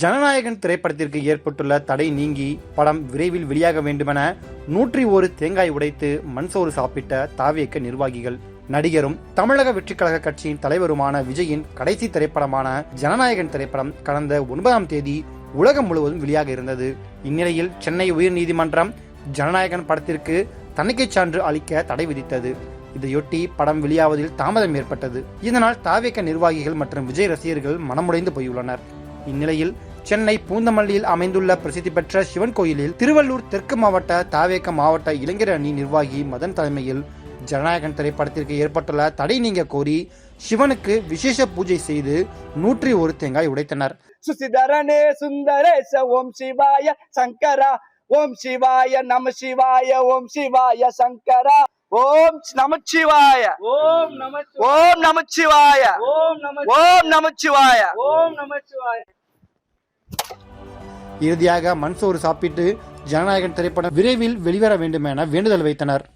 ஜனநாயகன் திரைப்படத்திற்கு ஏற்பட்டுள்ள தடை நீங்கி படம் விரைவில் வெளியாக வேண்டுமென நூற்றி ஒரு தேங்காய் உடைத்து மண்சோறு சாப்பிட்ட தாவியக்க நிர்வாகிகள். நடிகரும் தமிழக வெற்றிக்கழக கட்சியின் தலைவருமான விஜயின் கடைசி திரைப்படமான ஜனநாயகன் திரைப்படம் கடந்த ஒன்பதாம் தேதி உலகம் முழுவதும் வெளியாக இருந்தது. இந்நிலையில் சென்னை உயர்நீதிமன்றம் ஜனநாயகன் படத்திற்கு தணிக்கை சான்று அளிக்க தடை விதித்தது. இதையொட்டி படம் வெளியாவதில் தாமதம் ஏற்பட்டது. இதனால் தாவேக்க நிர்வாகிகள் மற்றும் விஜய் ரசிகர்கள் மனமுடைந்து போயுள்ளனர். இந்நிலையில் சென்னை பூந்தமல்லியில் அமைந்துள்ள பிரசித்தி பெற்ற சிவன் கோயிலில் திருவள்ளூர் தெற்கு மாவட்ட தாவேக்க மாவட்ட இளைஞர் அணி நிர்வாகி மதன் தலைமையில் ஜனநாயகன் திரைப்படத்திற்கு ஏற்பட்டுள்ள தடை நீங்க கோரி சிவனுக்கு விசேஷ பூஜை செய்து நூற்றி ஒரு தேங்காய் உடைத்தனர். சுசிதரனே சுந்தரேச ஓம் சிவாய சங்கரா. ஓம் சிவாய நம சிவாய ஓம் சிவாய சங்கரா. ஓம் நமச்சிவாய. ஓம் நம ஓம் நமச்சிவாய. ஓம் நம ஓம் நமச்சிவாய. ஓம் நமச்சிவாய. இறுதியாக மண்சோறு சாப்பிட்டு ஜனநாயகன் திரைப்படம் விரைவில் வெளிவர வேண்டும் என வேண்டுதல் வைத்தனர்.